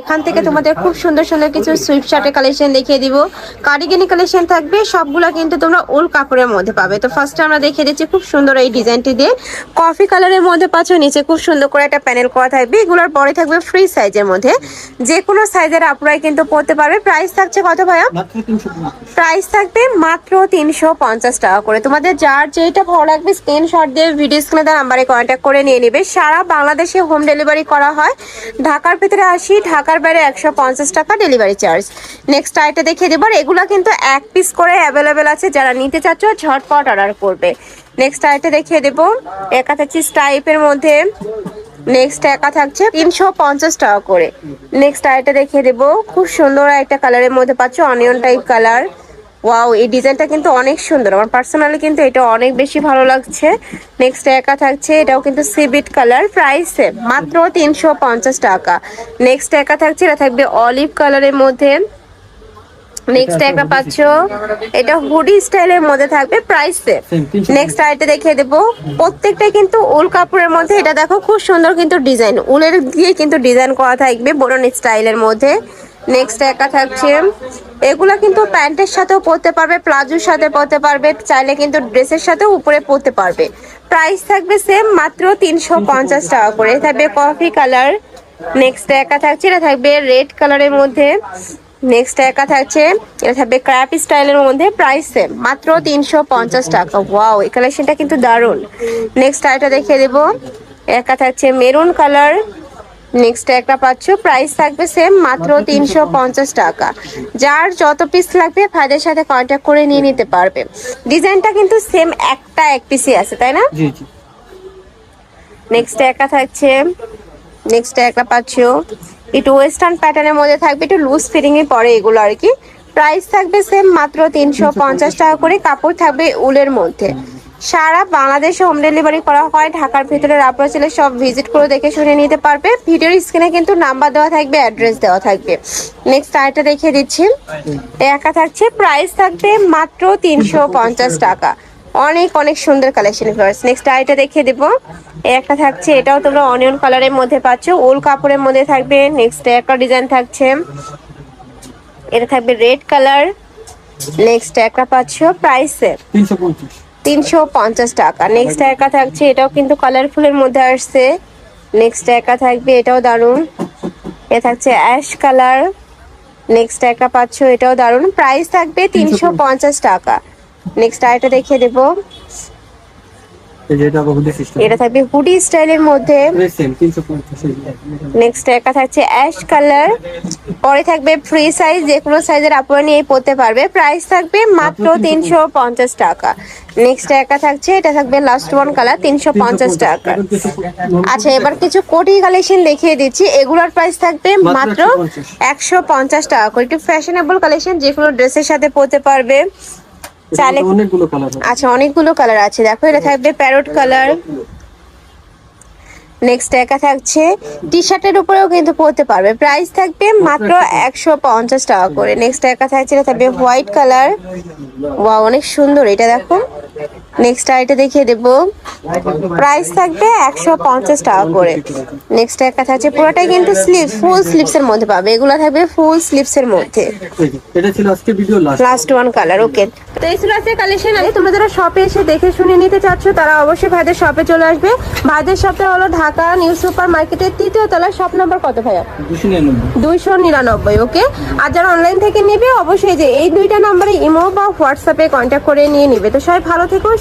এখান থেকে তোমাদের খুব সুন্দর সুন্দর কিছু সুইফট শার্টের কালেকশন দেখিয়ে দিব। কারিগিনি কালেকশন থাকবে সবগুলা কিন্তু তোমরা উল কাপড়ের মধ্যে পাবে। তো ফার্স্টে আমরা দেখিয়ে দিচ্ছি খুব সুন্দর এই ডিজাইনটি দিয়ে। কফি কালারের মধ্যে পাচ্ছ নিচে খুব সুন্দর করে একটা প্যানেল করা থাকবে। এগুলোর পরে থাকবে ফ্রি সাইজের মধ্যে। যে কোনো সাইজের আপনারাই কিন্তু পড়তে পারবে। প্রাইস থাকছে কত ভাইয়া? প্রাইস থাকবে মাত্র তিনশো পঞ্চাশ টাকা করে। তোমাদের যার যেটা ভালো লাগবে স্ক্রিনশট দিয়ে ভিডিও স্ক্রিনে দেওয়া নাম্বারে কন্ট্যাক্ট করে নিয়ে নেবে। সারা বাংলাদেশে হোম ডেলিভারি করা হয়। ঢাকার ভিতরে আসি ঢাকার বাইরে একশো পঞ্চাশ টাকা ডেলিভারি চার্জ নেক্সট আইটা দেখিয়ে দেবো, আর এগুলো কিন্তু এক পিস করে অ্যাভেলেবেল আছে, যারা নিতে চাচ্ছ ঝটপট অর্ডার করবে। নেক্সট আইটা দেখিয়ে দেবো একা থাকছি টাইপের মধ্যে। নেক্সট একা থাকছে তিনশো পঞ্চাশ টাকা করে। নেক্সট আইটা দেখিয়ে দেবো, খুব সুন্দর একটা কালারের মধ্যে পাচ্ছ অনিয়ন টাইপ কালার ওয়াও এই ডিজাইনটা কিন্তু অনেক সুন্দর। আমার পার্সোনালি কিন্তু এটা অনেক বেশি ভালো লাগছে। নেক্সট একা থাকছে এটাও কিন্তু সিবিট কালার প্রাইস মাত্র তিনশো পঞ্চাশ টাকা। নেক্সট একা থাকছে এটা থাকবে অলিভ কালারের মধ্যে। নেক্সট একটা পাচ্ছ এটা হুডি স্টাইলের মধ্যে থাকবে প্রাইস সেম Same, 300 নেক্সট আইটা দেখিয়ে দেবো। কিন্তু উল কাপড়ের মধ্যে এটা দেখো খুব সুন্দর কিন্তু ডিজাইন। উলের দিয়ে কিন্তু ডিজাইন করা থাকবে বোরন স্টাইলের মধ্যে। নেক্সট একা থাকছে। এগুলো কিন্তু প্যান্টের সাথেও পরতে পারবে, প্লাজোর সাথে পরতে পারবে, চাইলে কিন্তু ড্রেসের সাথেও উপরে পরতে পারবে। প্রাইস থাকবে সেম মাত্র তিনশো পঞ্চাশ টাকা করে। থাকবে কফি কালার নেক্সট একা থাকছে, এটা থাকবে রেড কালারের মধ্যে। নেক্সট একা থাকছে, এটা থাকবে ক্র্যাপ স্টাইলের মধ্যে। প্রাইস সেম মাত্র তিনশো পঞ্চাশ টাকা। ওয়াও এই কালেকশনটা কিন্তু দারুণ। নেক্সট আরেকটা দেখিয়ে দেবো। একা থাকছে মেরুন কালার নেক্সট একটা পাচ্ছ প্রাইস থাকবে সেম মাত্র তিনশো পঞ্চাশ টাকা। যার যত পিস লাগবে ভাইদের সাথে কন্ট্যাক্ট করে নিয়ে নিতে পারবে। ডিজাইনটা কিন্তু সেম একটা এক পিসই আছে তাই না? নেক্সট একা থাকছে নেক্সট একটা পাচ্ছ। একটু ওয়েস্টার্ন প্যাটার্নের মধ্যে থাকবে একটু লুজ ফিটিং এ পরে এগুলো আর কি। প্রাইস থাকবে সেম মাত্র তিনশো পঞ্চাশ টাকা করে, কাপড় থাকবে উলের মধ্যে। সারা বাংলাদেশে হোম ডেলিভারি করা হয়, ঢাকার ভিতরে আপনারা সব ভিজিট করে দেখে শুনে নিতে পারবে। ভিডিওর স্ক্রিনে কিন্তু নাম্বার দেওয়া থাকবে অ্যাড্রেস দেওয়া থাকবে। নেক্সট আরেকটা দেখিয়ে দিচ্ছি। একা থাকছে প্রাইস থাকবে মাত্র তিনশো পঞ্চাশ টাকা। অনেক অনেক সুন্দর কালেকশন নেক্সট আইটা দেখিয়ে দেবো। একটা থাকছে, এটাও তোমরা অনিয়ন কালারের মধ্যে পাচ্ছ ওল কাপড়ের মধ্যে থাকবে। নেক্সট একটা ডিজাইন থাকছে। এটা থাকবে রেড কালার। নেক্সট একটা পাচ্ছ প্রাইস তিনশো পঞ্চাশ। টাকা। নেক্সট একা থাকছে এটাও কিন্তু কালারফুলের মধ্যে আসছে। নেক্সট একা থাকবে এটাও দারুণ। এ থাকছে অ্যাশ কালার নেক্সট একা পাচ্ছ এটাও দারুণ। প্রাইস থাকবে তিনশো পঞ্চাশ টাকা। নেক্সট আরেকটা দেখিয়ে দেবো। এটা থাকবে হুডি স্টাইলের মধ্যে। নেক্সট থাকছে অ্যাশ কালার পরে থাকবে ফ্রি সাইজ যে কোনো সাইজের আপনারা নিয়ে পড়তে পারবে। প্রাইস থাকবে মাত্র তিনশো পঞ্চাশ। টাকা। নেক্সট থাকছে এটা থাকবে লাস্ট ওয়ান কালার তিনশো পঞ্চাশ টাকা। আচ্ছা এবার কিছু কোটি কালেকশন দেখিয়ে দিচ্ছি। এগুলোর প্রাইস থাকবে মাত্র একশো পঞ্চাশ। টাকা। একটু ফ্যাশনেবল কালেকশন যে কোনো ড্রেসের সাথে পরতে পারবে। চাইলে অনেকগুলো কালার আচ্ছা অনেকগুলো কালার আছে। দেখো এটা থাকবে প্যারট কালার নেক্সট একা থাকছে। টি শার্টের উপরেও কিন্তু পরতে পারবে। প্রাইস থাকবে মাত্র একশো পঞ্চাশ টাকা করে। নেক্সট একা থাকছে এটা থাকবে হোয়াইট কালার ওয়া অনেক সুন্দর এটা দেখো। নেক্সট আইটা দেখিয়ে দেবো। প্রাইস থাকবে একশো পঞ্চাশ টাকা করে। নেক্সট একা থাকছে পুরোটাই কিন্তু স্লিভ ফুল স্লিভসের মধ্যে পাবে। এগুলো থাকবে ফুল স্লিভসের মধ্যে। এটা ছিল আজকে video last one colour okay তো এই ছিল আজকে কালেকশন আছে তোমরা যারা শপে এসে দেখে শুনে নিতে চাচ্ছ তারা অবশ্যই ভাইদের শপে চলে আসবে। ভাইদের শপে হলো ঢাকা নিউ সুপার মার্কেটের তৃতীয় তলায় শপ নাম্বার কত ভাইয়া? দুইশো নিরানব্বই ওকে আর যারা অনলাইন থেকে নেবে অবশ্যই যে এই দুইটা নাম্বারে ইমো বা হোয়াটসঅ্যাপে কন্ট্যাক্ট করে নিয়ে নিবে। তো সবাই ভালো থেকো